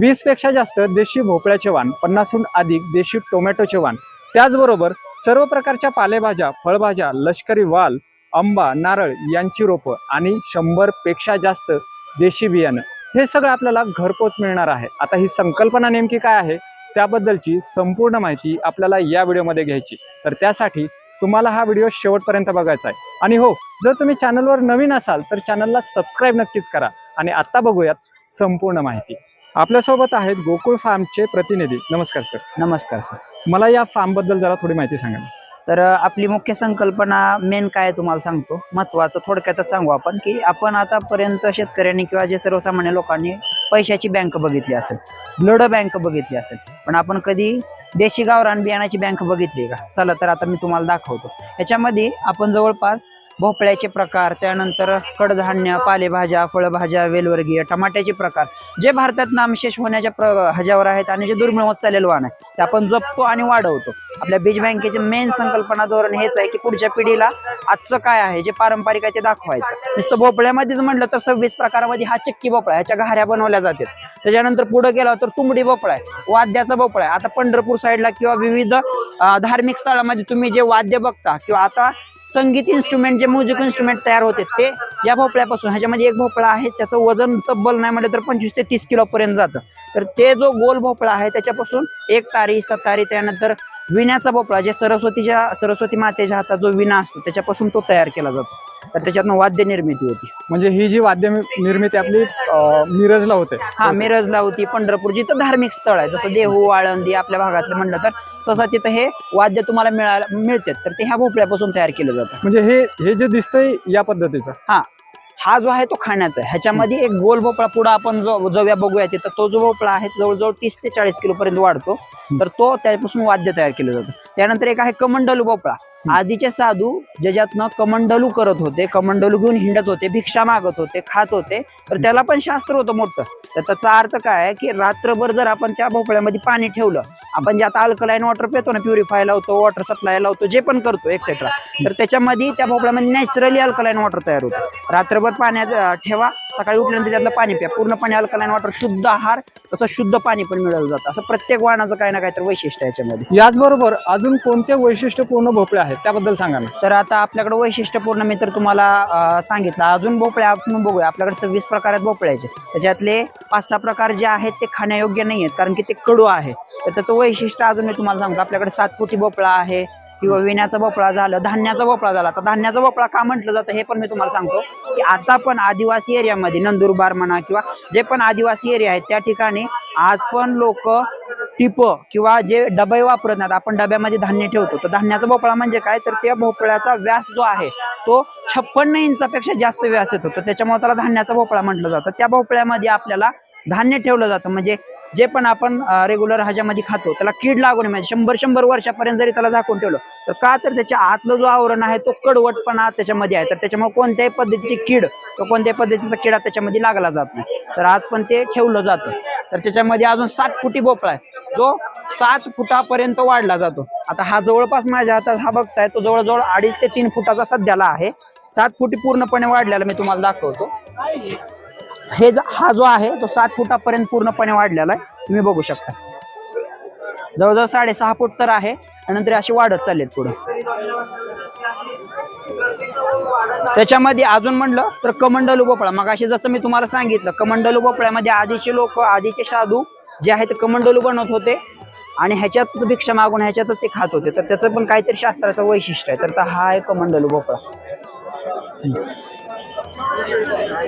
वीसपेक्षा जास्त देशी भोपळ्याचे वाण पन्नासहून अधिक देशी टोमॅटोचे वाण. त्याचबरोबर सर्व प्रकारच्या पालेभाज्या फळभाज्या लष्करी वाल आंबा नारळ यांची रोपं आणि शंभरपेक्षा जास्त देशी बियाणं. हे सगळं आपल्याला घरपोच मिळणार आहे. आता ही संकल्पना नेमकी काय आहे? त्याबद्दलची संपूर्ण माहिती आपल्याला या व्हिडिओमध्ये घ्यायची. तर त्यासाठी तुम्हाला हा व्हिडिओ शेवटपर्यंत बघायचा आहे. आणि हो जर तुम्ही चॅनलवर नवीन असाल तर चॅनलला सबस्क्राईब नक्कीच करा. आणि आता बघूयात संपूर्ण माहिती. आपल्यासोबत आहेत गोकुळ फार्मचे प्रतिनिधी. नमस्कार सर. नमस्कार सर. मला या फार्मबद्दल जरा थोडी माहिती सांगा तर आपली मुख्य संकल्पना मेन काय आहे तुम्हाला सांगतो? महत्वाचं थोडक्यातच सांगू आपण की आपण आतापर्यंत शेतकऱ्यांनी किंवा जे सर्वसामान्य लोकांनी पैशाची बँक बघितली असेल ब्लड बँक बघितली असेल पण आपण कधी देशी गावरान बियाणाची बँक बघितली का? चला तर आता मी तुम्हाला दाखवतो. ह्याच्यामध्ये आपण जवळपास भोपळ्याचे प्रकार त्यानंतर कडधान्य पालेभाज्या फळभाज्या वेलवर्गीय टमाट्याचे प्रकार. जे भारतात नामशेष होण्याच्या प्र हजावर आहेत आणि जे दुर्मिळ होत चाललेलं वाण आहे ते आपण जपतो आणि वाढवतो. आपल्या बीज बँकेचे मेन संकल्पना धोरण हेच आहे की पुढच्या पिढीला आजचं काय आहे जे पारंपरिक आहे ते दाखवायचं. नुसतं भोपळ्यामध्येच म्हटलं तर सव्वीस प्रकारामध्ये हा चक्की भोपळा ह्याच्या घाऱ्या बनवल्या जातात. त्याच्यानंतर पुढे गेला तर तुंबडी भोपळा आहे वाद्याचा भोपळा आहे. आता पंढरपूर साईडला किंवा विविध धार्मिक स्थळामध्ये तुम्ही जे वाद्य बघता किंवा आता संगीत इन्स्ट्रुमेंट जे म्युझिक इन्स्ट्रुमेंट तयार होते ते या भोपळ्यापासून ह्याच्यामध्ये एक भोपळा आहे त्याचं वजन तब्बल नाही म्हटलं तर पंचवीस ते तीस किलो पर्यंत जातं. तर ते जो गोल भोपळा आहे त्याच्यापासून एक तारी सतारी त्यानंतर विण्याचा भोपळा जे सरस्वतीच्या सरस्वती मातेच्या हातात जो विणा असतो त्याच्यापासून तो तयार केला जातो. तर त्याच्यातनं वाद्य निर्मिती होती. म्हणजे ही जी वाद्य निर्मिती आपली अं, मिरजला होते. हा मिरजला होती पंढरपूर जिथं धार्मिक स्थळ आहे जसं देहू आळंदी आपल्या भागातलं म्हणलं तर सहसा तिथं हे वाद्य तुम्हाला मिळायला मिळतात. तर ते ह्या भोपळ्यापासून तयार केलं जातं. म्हणजे हे हे जे दिसतंय या पद्धतीचं? हा. जो आहे तो खाण्याचा आहे. ह्याच्यामध्ये एक गोल भोपळा पुढे आपण जो जव्या बघूया तिथं. तो जो भोपळा आहे जवळजवळ तीस ते चाळीस किलो पर्यंत वाढतो. तर तो त्यापासून वाद्य तयार केलं जातं. त्यानंतर एक आहे कमंडलू भोपळा. आधीचे साधू ज्याच्यातनं कमंडलू करत होते कमंडलू घेऊन हिंडत होते भिक्षा मागत होते खात होते तर त्याला पण शास्त्र होतं मोठं. तर त्याचा अर्थ काय आहे की रात्रभर जर आपण त्या भोपळ्यामध्ये पाणी ठेवलं आपण जे आता अल्कलाईन वॉटर पितो ना प्युरिफाय लावतो वॉटर सप्लाय लावतो जे पण करतो एक्सेट्रा तर त्याच्यामध्ये त्या भोपळ्यामध्ये नॅचरली अल्कलाईन वॉटर तयार होतं. रात्रभर पाण्यात ठेवा. सकाळी उठल्यानंतर त्यातलं पाणी प्या. पूर्णपणे अल्कलाईन वॉटर शुद्ध आहार तसं शुद्ध पाणी पण मिळवलं जातं. असं प्रत्येक वाणाचं काही ना काहीतरी वैशिष्ट्य याच्यामध्ये. याचबरोबर अजून कोणते वैशिष्ट्यपूर्ण भोपळे आहेत? त्याबद्दल सांगा ना. तर आता आपल्याकडे वैशिष्ट्यपूर्ण मी तर तुम्हाला सांगितलं. अजून भोपळ्या आपण बघूया. आपल्याकडे सव्वीस प्रकार आहेत. भोपळ्याचे त्याच्यातले पाच सहा प्रकार जे आहेत ते खाण्यायोग्य नाही आहेत कारण की ते कडू आहे. तर त्याचं वैशिष्ट्य अजून मी तुम्हाला सांगतो. आपल्याकडे सात फुटी भोपळा आहे किंवा विण्याचा भोपळा झालं धान्याचा भोपळा झाला. तर धान्याचा भोपळा का म्हटलं जातं हे पण मी तुम्हाला सांगतो. की आता पण आदिवासी एरियामध्ये नंदुरबार म्हणा किंवा जे पण आदिवासी एरिया आहेत त्या ठिकाणी आज पण लोक टिप किंवा जे डबे वापरत नाहीत आपण डब्यामध्ये धान्य ठेवतो. तर धान्याचा भोपळा म्हणजे काय? तर त्या भोपळ्याचा व्यास जो आहे तो छप्पन्न इंचापेक्षा जास्त व्यास येतो. तर त्याच्यामुळे त्याला धान्याचा भोपळा म्हटलं जातं. त्या भोपळ्यामध्ये आपल्याला धान्य ठेवलं जातं. म्हणजे जे पण आपण रेग्युलर ह्याच्यामध्ये खातो त्याला कीड लागू नये. म्हणजे शंभर शंभर वर्षापर्यंत जरी त्याला झाकून ठेवलं तर का तर त्याच्या आतलं जो आवरण आहे तो कडवटपणा त्याच्यामध्ये आहे. तर त्याच्यामुळे कोणत्याही पद्धतीची कीड किंवा कोणत्याही पद्धतीचा किडा त्याच्यामध्ये लागला जात नाही. तर आज पण ते ठेवलं जातं. तर त्याच्यामध्ये अजून सात फुटी भोपळा आहे. जो सात फुटापर्यंत वाढला जातो. आता हा जवळपास माझ्या हातात हा बघताय तो जवळजवळ अडीच ते तीन फुटाचा सध्याला आहे. सात फुटी पूर्णपणे वाढलेला मी तुम्हाला दाखवतो. हे हा जो आहे तो सात फुटापर्यंत पूर्णपणे वाढलेला आहे. तुम्ही बघू शकता. जवळजवळ साडेसहा फूट तर आहे नंतर अशी वाढत चाललेत पुढे. त्याच्यामध्ये अजून म्हणलं तर कमंडलू भोपळा मग असे जसं मी तुम्हाला सांगितलं कमंडलू भोपळ्यामध्ये आधीचे लोक आधीचे साधू जे आहेत ते कमंडलू बनवत होते. आणि ह्याच्यातच भिक्षा मागून ह्याच्यातच ते खात होते. तर त्याचं पण काहीतरी शास्त्राचं वैशिष्ट्य आहे. तर हा आहे कमंडलू भोपळा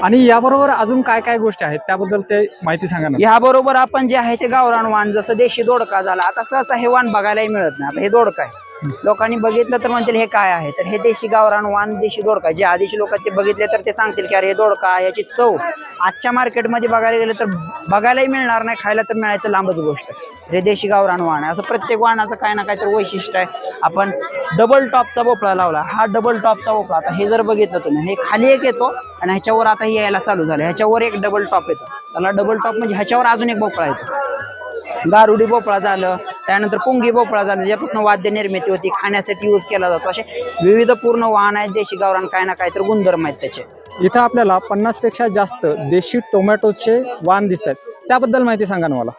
आणि याबरोबर अजून काय काय गोष्टी आहेत? त्याबद्दल ते माहिती सांगा ना. ह्याबरोबर आपण जे आहे ते गावरान वाण जसं देशी दोडका झाला आता सहसा हे वाण बघायलाही मिळत नाही. आता हे दोडका आहे. लोकांनी बघितलं तर म्हणतील हे काय आहे? तर हे देशी गावरान वाण देशी दोडका जे आधीचे लोक ते बघितले तर ते सांगतील की अरे हे दोडका याची चव. आजच्या मार्केटमध्ये बघायला गेलं तर बघायलाही मिळणार नाही खायला तर मिळायचं लांबच गोष्ट. हे देशी गावरान वाण आहे. असं प्रत्येक वाणाचं काय ना काहीतरी वैशिष्ट्य आहे. आपण डबल टॉपचा भोपळा लावला. हा डबल टॉपचा भोपळा आता हे जर बघितलं तुम्ही हे खाली एक येतो आणि ह्याच्यावर आता हे यायला चालू झालं. ह्याच्यावर एक डबल टॉप येतो. त्याला डबल टॉप म्हणजे ह्याच्यावर अजून एक भोपळा येतो. गारुडी भोपळा झालं. त्यानंतर पुंगी भोपळा झालं ज्यापासून वाद्य निर्मिती होती खाण्यासाठी यूज केला जातो. असे विविध पूर्ण वाहन आहेत देशी गावरान काय ना काय तर गुणधर्म आहेत त्याचे. इथं आपल्याला पन्नासपेक्षा जास्त देशी टोमॅटोचे वाण दिसत आहेत त्याबद्दल माहिती सांगा ना मला.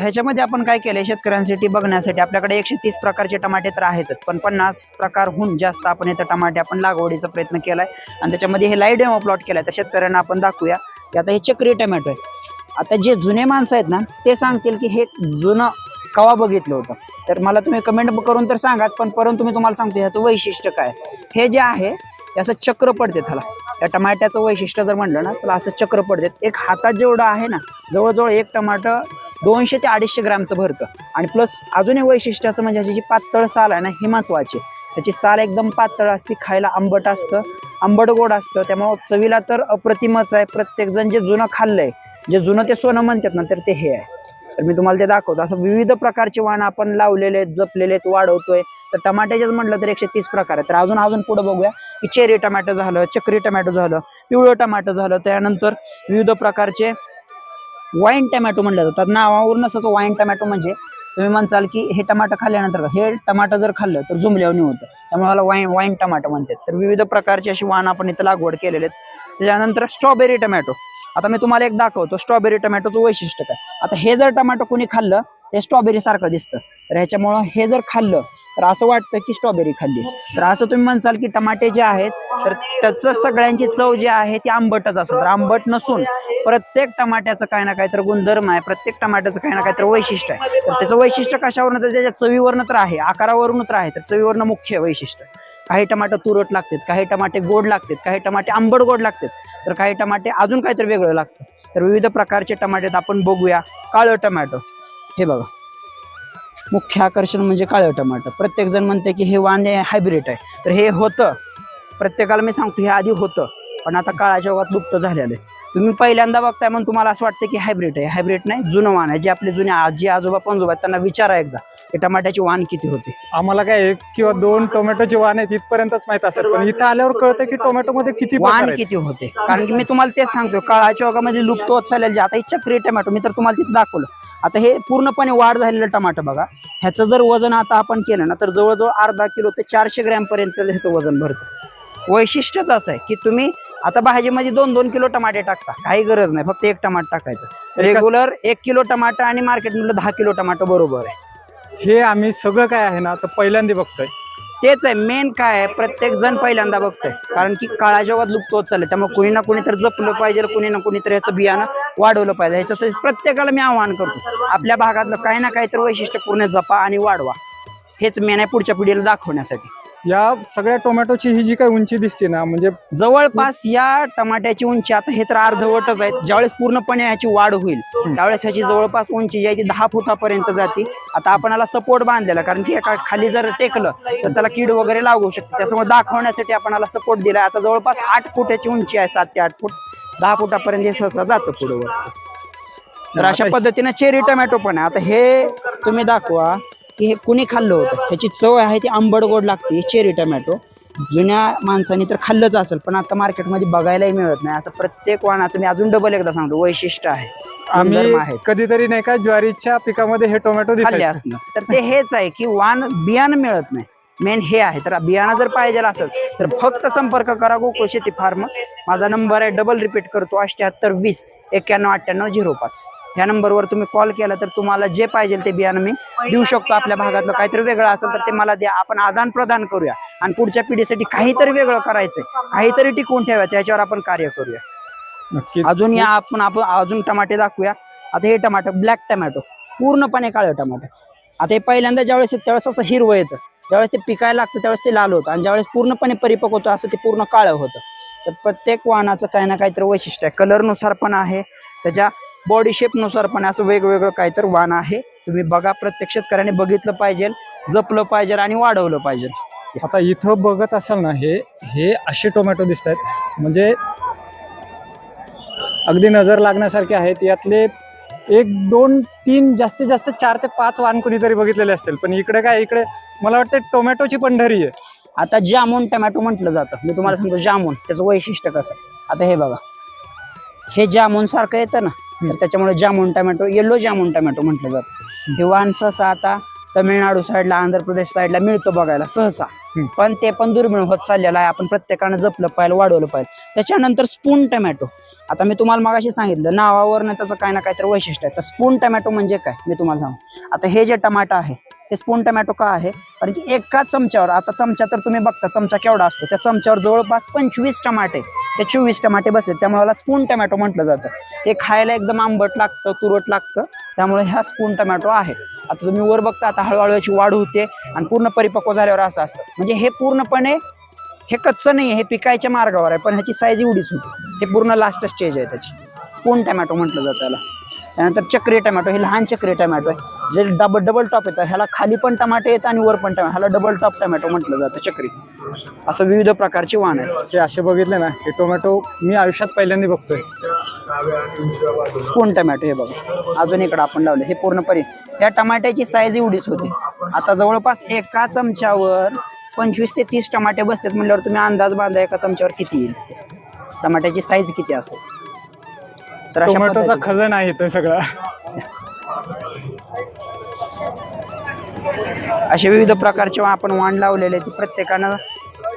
ह्याच्यामध्ये आपण काय केलंय शेतकऱ्यांसाठी बघण्यासाठी आपल्याकडे एकशे तीस प्रकारचे टमाटे तर आहेतच पण पन्नास प्रकारहून जास्त आपण इथं टमाटे आपण लागवडीचा प्रयत्न केलाय. आणि त्याच्यामध्ये हे लाइट डेमो प्लॉट केलाय तर शेतकऱ्यांना आपण दाखवूया. की आता हे चक्री टमॅटो आहे आता जे जुने माणसं आहेत ना ते सांगतील की हे जुनं कवा बघितलं होतं? तर मला तुम्ही कमेंट करून तर सांगाच पण परंतु मी तुम्हाला सांगतो ह्याचं वैशिष्ट्य काय? हे जे आहे असं चक्र पडते त्याला. त्या टमाट्याचं वैशिष्ट्य जर म्हणलं ना त्याला असं चक्र पडते. एक हातात जेवढं आहे ना जवळजवळ एक टमाटर दोनशे ते अडीचशे ग्रामचं भरतं. आणि प्लस अजून एक वैशिष्ट्याचं म्हणजे ह्याची जी पातळ साल आहे ना ही महत्वाची. त्याची साल एकदम पातळ असते खायला आंबट असतं आंबट गोड असतं. त्यामुळं चवीला तर अप्रतिमच आहे. प्रत्येकजण जे जुनं खाल्लंय जे जुनं ते सोनं म्हणतात ना तर ते हे आहे. तर मी तुम्हाला ते दाखवतो. असं विविध प्रकारचे वाण आपण लावलेले आहेत जपलेले आहेत वाढवतोय. तर टमाट्याचेच म्हटलं तर एकशे तीस प्रकार आहेत. तर अजून अजून पुढे बघूया. की चेरी टमॅटो झालं चक्री टमॅटो झालं पिवळं टमॅटो झालं. त्यानंतर विविध प्रकारचे वाईन टमॅटो म्हणलं जातात नावावरूनच असं वाईन टमॅटो म्हणजे तुम्ही म्हणसाल की हे टमाटर खाल्ल्यानंतर हे टमाटर जर खाल्लं तर जुमल्यावणी होतं. त्यामुळे मला वाईन वाईन टमाटो म्हणतात. तर विविध प्रकारची अशी वाण आपण इथं लागवड केलेले आहेत. त्याच्यानंतर स्ट्रॉबेरी टमॅटो. आता मी तुम्हाला एक दाखवतो स्ट्रॉबेरी टमॅटोचं वैशिष्ट्य काय? आता हे जर टमॅटो कोणी खाल्लं ते स्ट्रॉबेरी सारखं दिसतं. तर ह्याच्यामुळं हे जर खाल्लं तर असं वाटतं की स्ट्रॉबेरी खाल्ली. तर असं तुम्ही म्हणसाल की टमाटे जे आहेत तर त्याचं सगळ्यांची चव जी आहे ती आंबटच असतं. तर आंबट नसून प्रत्येक टमाट्याचं काही ना काहीतरी गुणधर्म आहे प्रत्येक टमाट्याचं काही ना काहीतरी वैशिष्ट्य आहे. तर त्याचं वैशिष्ट्य कशावरनं तर त्याच्या चवीवरनं तर आहे आकारावरून तर आहे तर चवीवरनं मुख्य वैशिष्ट्य. काही टमाटे तुरट लागतात काही टमाटे गोड लागतात काही टमाटे आंबट गोड लागतात. तर काही टमाटे अजून काहीतरी वेगळं लागतं. तर विविध प्रकारचे टमाटे आपण बघूया. काळं टमाटो. हे बघा. मुख्य आकर्षण म्हणजे काळं टमाटो. प्रत्येकजण म्हणते की हे वाने हायब्रिड आहे. तर हे होतं. प्रत्येकाला मी सांगतो हे आधी होतं. पण आता काळाच्या ओघात लुप्त झालेलं आहे. तुम्ही पहिल्यांदा बघताय म्हणून तुम्हाला असं वाटतं की हायब्रिड आहे. हायब्रिड नाही जुनं वाण आहे. जे आपले जुने आजी आजोबा पणजोबा आहेत त्यांना विचारा एकदा की टमाट्याची वाण किती होते? आम्हाला काय एक किंवा दोन टोमॅटोचे वाण आहेत इथपर्यंतच माहीत असेल. पण इथं आल्यावर कळतं की टोमॅटो मध्ये किती वाण. किती होते? कारण की मी तुम्हाला तेच सांगतो काळाच्या ओघामध्ये लुप्त होत चालेल जे आता ही चक्री टमॅटो मी तर तुम्हाला तिथे दाखवलं. आता हे पूर्णपणे वाढ झालेलं टमाटर बघा. ह्याचं जर वजन आता आपण केलं ना तर जवळजवळ अर्धा किलो ते चारशे ग्रॅम पर्यंत ह्याचं वजन भरतं. वैशिष्ट्यच असं आहे की तुम्ही आता भाजीमध्ये दोन दोन किलो टमाटे टाकता. काही गरज नाही फक्त एक टमाटर टाकायचं. रेग्युलर एक किलो टमाटर आणि मार्केटमधलं दहा किलो टमाटर बरोबर आहे. हे आम्ही सगळं काय आहे ना तर पहिल्यांदा बघतोय. तेच आहे मेन काय आहे प्रत्येक जण पहिल्यांदा बघतोय. कारण की काळाच्या जगात लुप्त होत चालले त्यामुळे कुणी ना कुणी तर जपलं पाहिजे कुणी ना कुणी तर याचं बियाणं वाढवलं पाहिजे. ह्याच्यासाठी प्रत्येकाला मी आवाहन करतो आपल्या भागातलं काही ना काही तर वैशिष्ट्यपूर्ण जपा आणि वाढवा. हेच मेन आहे पुढच्या पिढीला दाखवण्यासाठी. या सगळ्या टोमॅटोची ही जी काही उंची दिसते ना म्हणजे जवळपास या टमाट्याची उंची आता हे तर अर्धवटच आहेत ज्यावेळेस पूर्णपणे ह्याची वाढ होईल त्यावेळेस ह्याची जवळपास उंची जी आहे ती दहा फुटापर्यंत जाते. आता आपण याला सपोर्ट बांधलेला कारण की एका खाली जर टेकलं तर त्याला कीड वगैरे लागू शकते. त्याच्यामुळे दाखवण्यासाठी आपण याला सपोर्ट दिलाय आता जवळपास आठ फुटाची उंची आहे सात ते आठ फूट. दहा फुटापर्यंत हे सहसा जातं पुढे तर अशा पद्धतीने चेरी टोमॅटो पण आहे. आता हे तुम्ही दाखवा. की हे कुणी खाल्लं होतं? ह्याची चव आहे ती आंबट गोड लागते चेरी टोमॅटो. जुन्या माणसांनी तर खाल्लंच असेल पण आता मार्केटमध्ये बघायलाही मिळत नाही. असं प्रत्येक वाणाचं मी अजून डबल एकदा सांगतो वैशिष्ट्य आहे. आम्ही कधीतरी नाही का ज्वारीच्या पिकामध्ये हे टोमॅटो खाल्ले दिसले असणं तर ते हेच आहे की वाण बियाणं मिळत नाही. मेन हे आहे. तर बियाणं जर पाहिजे असेल तर फक्त संपर्क करा गोकुळ शेती फार्म. माझा नंबर आहे डबल रिपीट करतो अठ्याहत्तर वीस एक्क्याण्णव अठ्ठ्याण्णव झिरो पाच. ह्या नंबरवर तुम्ही कॉल केला तर तुम्हाला जे पाहिजे ते बियाणं मी देऊ शकतो आपल्या भागातलं. काहीतरी वेगळं असेल तर ते मला द्या. आपण आदान प्रदान करूया. आणि पुढच्या पिढीसाठी काहीतरी वेगळं करायचंय. काहीतरी टिकवून ठेवायचं. याच्यावर आपण कार्य करूया. अजून या आपण आपण अजून टमाटे दाखवूया. आता हे टमाटो ब्लॅक टमॅटो पूर्णपणे काळं टमाटो. आता हे पहिल्यांदा ज्यावेळेस त्यावेळेस असं हिरवं येतं. ज्यावेळेस ते पिकायला लागतं त्यावेळेस ते लाल होतं. आणि ज्यावेळेस पूर्णपणे परिपक्व होतं असं ते पूर्ण काळं होतं. तर प्रत्येक वाहनाचं काही ना काहीतरी वैशिष्ट्य आहे. कलरनुसार पण आहे. त्याच्या बॉडी शेपनुसार पण. असं वेगवेगळं काहीतरी वाहन आहे. तुम्ही बघा प्रत्येक शेतकऱ्याने बघितलं पाहिजे जपलं पाहिजे आणि वाढवलं पाहिजे. आता इथं बघत असाल ना हे हे असे टोमॅटो दिसत आहेत म्हणजे अगदी नजर लागण्यासारखे आहेत. यातले एक दोन तीन जास्तीत जास्त चार ते पाच वाहन कुणीतरी बघितलेले असतील. पण इकडे काय इकडे मला वाटतं टोमॅटोची पंढरी आहे. आता जामून टमॅटो म्हटलं जातं. मी तुम्हाला सांगतो जामून त्याचं वैशिष्ट्य कसं आहे? आता हे बघा. हे जामून सारखं येतं ना तर त्याच्यामुळे jamun tomato yellow jamun tomato म्हटलं जातं. हे वाण सहसा आता तमिळनाडू साईडला आंध्र प्रदेश साईडला मिळतो बघायला सहसा. पण ते पण दुर्मिळ होत चाललेलं आहे. आपण प्रत्येकानं जपलं पाहिजे वाढवलं पाहिजे त्याच्यानंतर स्पून टमॅटो. आता मी तुम्हाला मगाशी सांगितलं नावावरनं त्याचं काय ना काहीतरी वैशिष्ट्य आहे. तर स्पून टमॅटो म्हणजे काय? मी तुम्हाला सांगू. आता हे जे टमाटो आहे हे स्पून टमॅटो का आहे? कारण की एका चमच्यावर आता चमचा तर तुम्ही बघता चमचा केवढा असतो. त्या चमच्यावर जवळपास पंचवीस टमाटे ते चोवीस टमाटे बसले त्यामुळे याला स्पून टमॅटो म्हटलं जातं. हे खायला एकदम आंबट लागतं तुरट लागतं. त्यामुळे ह्या स्पून टमॅटो आहे. आता तुम्ही वर बघता आता हळूहळू याची वाढ होते आणि पूर्ण परिपक्व झाल्यावर असं असतं. म्हणजे हे पूर्णपणे हे कच्चं नाही हे पिकायच्या मार्गावर आहे पण ह्याची साईज एवढीच होती. हे पूर्ण लास्ट स्टेज आहे त्याची. स्पून टमॅटो म्हटलं जातं त्याला त्यानंतर चक्री टमॅटो हे लहान चक्री टमॅटो आहे. जे डबल डबल टॉप येतं. ह्याला खाली पण टमाटे येतं आणि वर पण टमॅटो. ह्याला डबल टॉप टमॅटो म्हटलं जातं चक्री. असं विविध प्रकारची वाण आहेत हे असे बघितले ना हे टोमॅटो मी आयुष्यात पहिल्यांदा बघतोय. स्पून टमॅटो हे बघा. अजून इकडं आपण लावले. हे पूर्णपणे या टमाट्याची साईज एवढीच होती. आता जवळपास एका चमच्यावर पंचवीस ते तीस टमाटे बसतात. म्हणल्यावर तुम्ही अंदाज बांधा एका चमच्यावर किती येईल. टमाट्याची साईज किती असेल. तर अशा टोमॅटोचा पद्धतीचं- खजाना आहे तो सगळा. असे विविध प्रकारचे आपण वाण लावलेले ते प्रत्येकानं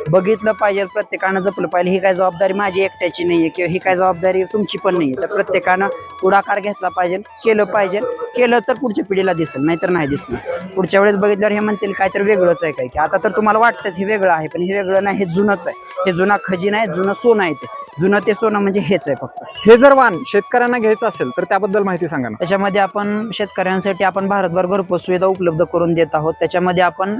बघितलं पाहिजे प्रत्येकानं जपलं पाहिजे. ही काय जबाबदारी माझी एकट्याची नाहीये किंवा ही काय जबाबदारी तुमची पण नाहीये. तर प्रत्येकानं पुढाकार घेतला पाहिजे केलं पाहिजे. केलं तर पुढच्या पिढीला दिसेल नाहीतर नाही दिसणार. पुढच्या वेळेस बघितल्यावर हे म्हणतील काहीतरी वेगळंच आहे काय की. आता तर तुम्हाला वाटतंच हे वेगळं आहे पण हे वेगळं नाही हे जुनंच आहे. हे जुना खजिना आहे जुनं सोनं आहे ते. जुनं ते सोनं म्हणजे हेच आहे फक्त. हे जर वाण शेतकऱ्यांना घ्यायचं असेल तर त्याबद्दल माहिती सांगा ना. त्याच्यामध्ये आपण शेतकऱ्यांसाठी आपण भारतभर घरपोच सुविधा उपलब्ध करून देत आहोत. त्याच्यामध्ये आपण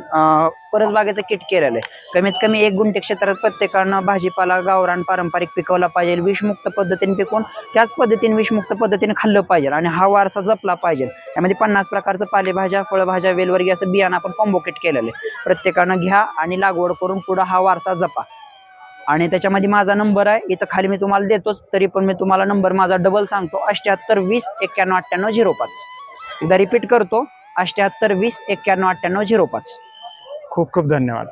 परसबागेचं किट केलेलं आहे. कमीत कमी एक गुंठे क्षेत्रात प्रत्येकानं भाजीपाला गावरान पारंपरिक पिकवला पाहिजे. विषमुक्त पद्धतीने पिकवून त्याच पद्धतीने विषमुक्त पद्धतीने खाल्लं पाहिजे आणि हा वारसा जपला पाहिजे. त्यामध्ये पन्नास प्रकारचं पालेभाज्या फळभाज्या वेलवर्गीय असं बियाणं आपण कॉम्बो किट केलेलं आहे. प्रत्येकानं घ्या आणि लागवड करून पुढं हा वारसा जपा. आणि त्याच्यामध्ये माझा नंबर आहे. इथं खाली मी तुम्हाला देतोच तरी पण मी तुम्हाला नंबर माझा डबल सांगतो. अठ्याहत्तर वीस एक्क्याण्णव अठ्ठ्याण्णव झिरो पाच. एकदा रिपीट करतो. अठ्याहत्तर वीस एक्क्याण्णव अठ्ठ्याण्णव झिरो पाच. खूप खूप धन्यवाद.